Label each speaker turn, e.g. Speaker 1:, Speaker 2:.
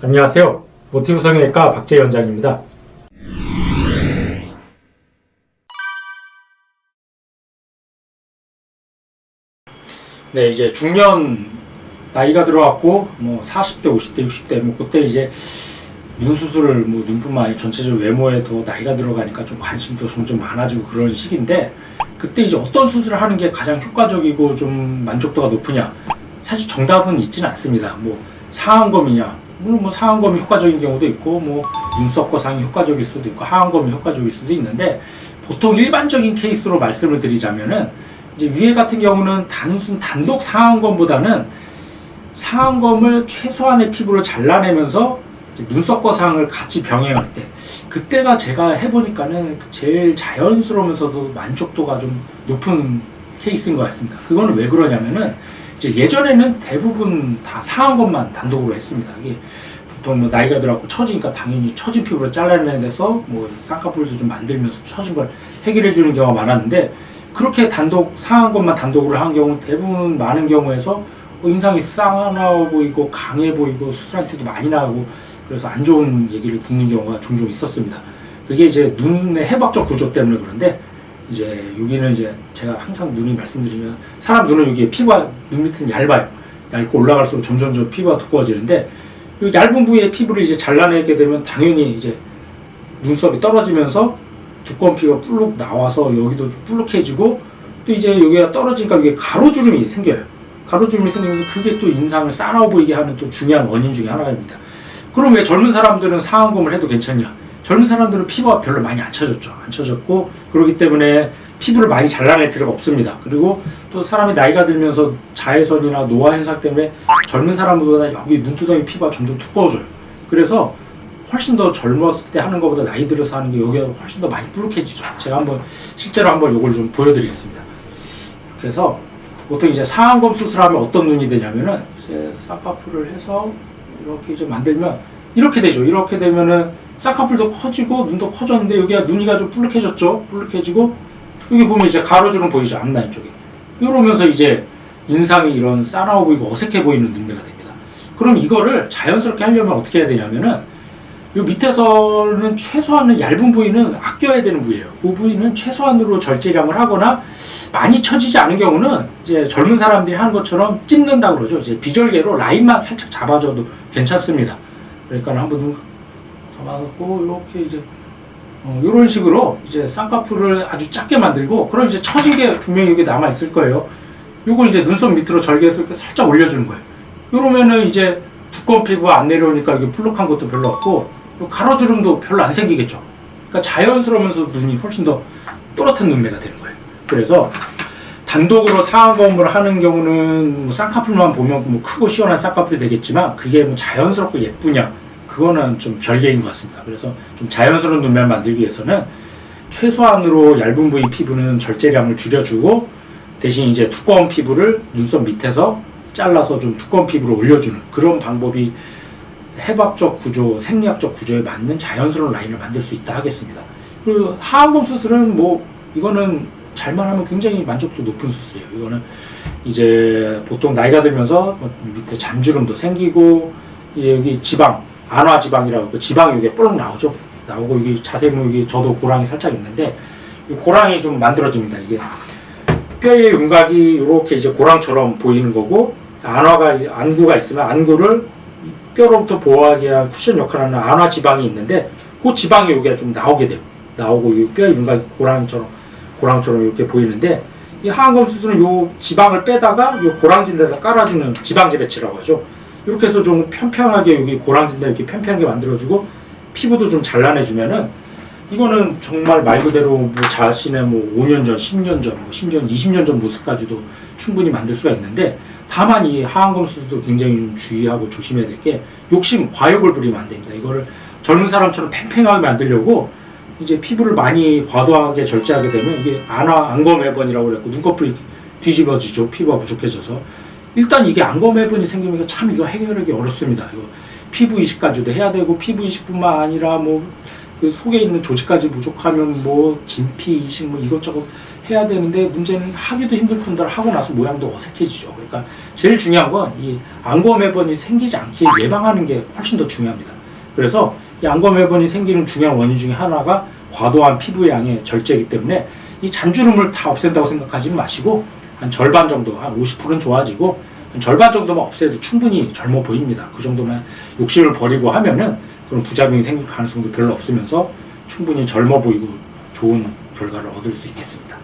Speaker 1: 안녕하세요. 모티브 성형외과 박재현장입니다. 네, 이제 중년 나이가 들어왔고 뭐 40대, 50대, 60대 뭐 그때 이제 눈 수술을 뭐 눈뿐만 아니라 전체적으로 외모에 더 나이가 들어가니까 좀 관심도 점점 많아지고 그런 시기인데 그때 이제 어떤 수술을 하는 게 가장 효과적이고 좀 만족도가 높으냐 사실 정답은 있지는 않습니다. 뭐 상안검이냐 물론 뭐 상안검이 효과적인 경우도 있고 뭐 눈썹 거상이 효과적일 수도 있고 하안검이 효과적일 수도 있는데 보통 일반적인 케이스로 말씀을 드리자면은 이제 위에 같은 경우는 단순 단독 상안검보다는 상안검을 최소한의 피부로 잘라내면서 이제 눈썹 거상을 같이 병행할 때 그때가 제가 해보니까는 제일 자연스러우면서도 만족도가 좀 높은 케이스인 것 같습니다. 그거는 왜 그러냐면은 이제 예전에는 대부분 다 상안검만 단독으로 했습니다. 이게 보통 뭐 나이가 들어갖고 처지니까 당연히 처진 피부를 잘라내야 돼서 뭐 쌍꺼풀도 좀 만들면서 처진 걸 해결해 주는 경우가 많았는데 그렇게 단독 상한 것만 단독으로 한 경우는 대부분 많은 경우에서 어, 인상이 싸나 보이고 강해 보이고 수술할 때도 많이 나고 그래서 안 좋은 얘기를 듣는 경우가 종종 있었습니다. 그게 이제 눈의 해박적 구조 때문에 그런데 이제 여기는 이제 제가 항상 눈이 말씀드리면 사람 눈은 여기 피부가 눈 밑은 얇아요. 얇고 올라갈수록 점점점 피부가 두꺼워지는데 이 얇은 부위의 피부를 이제 잘라내게 되면 당연히 이제 눈썹이 떨어지면서 두꺼운 피부가 불룩 나와서 여기도 좀 불룩해지고 또 이제 여기가 떨어지니까 이게 가로주름이 생겨요. 가로주름이 생기면서 그게 또 인상을 싸나워 보이게 하는 또 중요한 원인 중에 하나입니다. 그럼 왜 젊은 사람들은 상안검을 해도 괜찮냐? 젊은 사람들은 피부가 별로 많이 안 처졌죠. 안 처졌고 그렇기 때문에 피부를 많이 잘라낼 필요가 없습니다. 그리고 또 사람이 나이가 들면서 자외선이나 노화 현상 때문에 젊은 사람보다 여기 눈두덩이 피부가 점점 두꺼워져요. 그래서 훨씬 더 젊었을 때 하는 것보다 나이 들어서 하는 게 여기가 훨씬 더 많이 뿌룩해지죠. 제가 한번 실제로 한번 이걸 좀 보여드리겠습니다. 그래서 보통 이제 상안검 수술하면 어떤 눈이 되냐면은 이제 쌍꺼풀을 해서 이렇게 이제 만들면 이렇게 되죠. 이렇게 되면은 쌍꺼풀도 커지고 눈도 커졌는데 여기가 눈이가 좀 불룩해졌죠. 불룩해지고 여기 보면 이제 가로주름 보이죠. 앞라인 쪽에. 이러면서 이제 인상이 이런 싸나워 보이고 어색해 보이는 눈매가 됩니다. 그럼 이거를 자연스럽게 하려면 어떻게 해야 되냐면은 이 밑에서는 최소한은 얇은 부위는 아껴야 되는 부위예요. 그 부위는 최소한으로 절제량을 하거나 많이 처지지 않은 경우는 이제 젊은 사람들이 하는 것처럼 찝는다 그러죠. 이제 비절개로 라인만 살짝 잡아줘도 괜찮습니다. 그러니까 한번 눈 감아놓고 이렇게 이제 어, 이런 식으로 이제 쌍꺼풀을 아주 작게 만들고 그럼 이제 처진 게 분명히 여기 남아 있을 거예요. 요거 이제 눈썹 밑으로 절개해서 이렇게 살짝 올려주는 거예요. 이러면은 이제 두꺼운 피부가 안 내려오니까 이게 풀룩한 것도 별로 없고 요 가로주름도 별로 안 생기겠죠. 그러니까 자연스러우면서 눈이 훨씬 더 또렷한 눈매가 되는 거예요. 그래서 단독으로 상안검을 하는 경우는 뭐 쌍꺼풀만 보면 뭐 크고 시원한 쌍꺼풀이 되겠지만 그게 뭐 자연스럽고 예쁘냐 그거는 좀 별개인 것 같습니다. 그래서 좀 자연스러운 눈매를 만들기 위해서는 최소한으로 얇은 부위 피부는 절제량을 줄여주고 대신 이제 두꺼운 피부를 눈썹 밑에서 잘라서 좀 두꺼운 피부로 올려주는 그런 방법이 해박적 구조, 생리학적 구조에 맞는 자연스러운 라인을 만들 수 있다 하겠습니다. 그 하안검 수술은 뭐 이거는 잘만 하면 굉장히 만족도 높은 수술이에요. 이거는 이제 보통 나이가 들면서 뭐 밑에 잔주름도 생기고 이제 여기 지방, 안화 지방이라고 그 지방이 이게 볼록 나오죠. 나오고 이게 자세히 보면 이게 저도 고랑이 살짝 있는데 이 고랑이 좀 만들어집니다. 이게 뼈의 윤곽이 이렇게 이제 고랑처럼 보이는 거고 안화가 안구가 있으면 안구를 뼈로부터 보호하기 위한 쿠션 역할을 하는 안화 지방이 있는데 그 지방이 여기가 좀 나오게 돼요. 나오고 이 뼈의 윤곽이 고랑처럼 고랑처럼 이렇게 보이는데 이 하안검 수술은 요 지방을 빼다가 요 고랑진 데서 깔아주는 지방제 배치라고 하죠. 이렇게 해서 좀 평평하게 여기 고랑진 데 이렇게 평평하게 만들어주고 피부도 좀 잘라내주면은 이거는 정말 말 그대로 뭐 자신의 뭐 5년 전, 10년 전, 뭐 심지어 20년 전 모습까지도 충분히 만들 수가 있는데 다만 이 하안검 수술도 굉장히 좀 주의하고 조심해야 될 게 욕심, 과욕을 부리면 안 됩니다. 이거를 젊은 사람처럼 팽팽하게 만들려고 이제 피부를 많이 과도하게 절제하게 되면 이게 안화 안검 해번이라고 그랬고 눈꺼풀이 뒤집어지죠. 피부가 부족해져서 일단 이게 안검 해번이 생기면 참 이거 해결하기 어렵습니다. 이거 피부 이식까지도 해야 되고 피부 이식뿐만 아니라 뭐 그 속에 있는 조직까지 부족하면 뭐 진피 이식 뭐 이것저것 해야 되는데 문제는 하기도 힘들 뿐더러 하고 나서 모양도 어색해지죠. 그러니까 제일 중요한 건 이 안검해번이 생기지 않게 예방하는 게 훨씬 더 중요합니다. 그래서 이 안검해번이 생기는 중요한 원인 중에 하나가 과도한 피부 양의 절제이기 때문에 이 잔주름을 다 없앤다고 생각하지 마시고 한 절반 정도, 한 50%는 좋아지고 한 절반 정도만 없애도 충분히 젊어 보입니다. 그 정도만 욕심을 버리고 하면은 그런 부작용이 생길 가능성도 별로 없으면서 충분히 젊어 보이고 좋은 결과를 얻을 수 있겠습니다.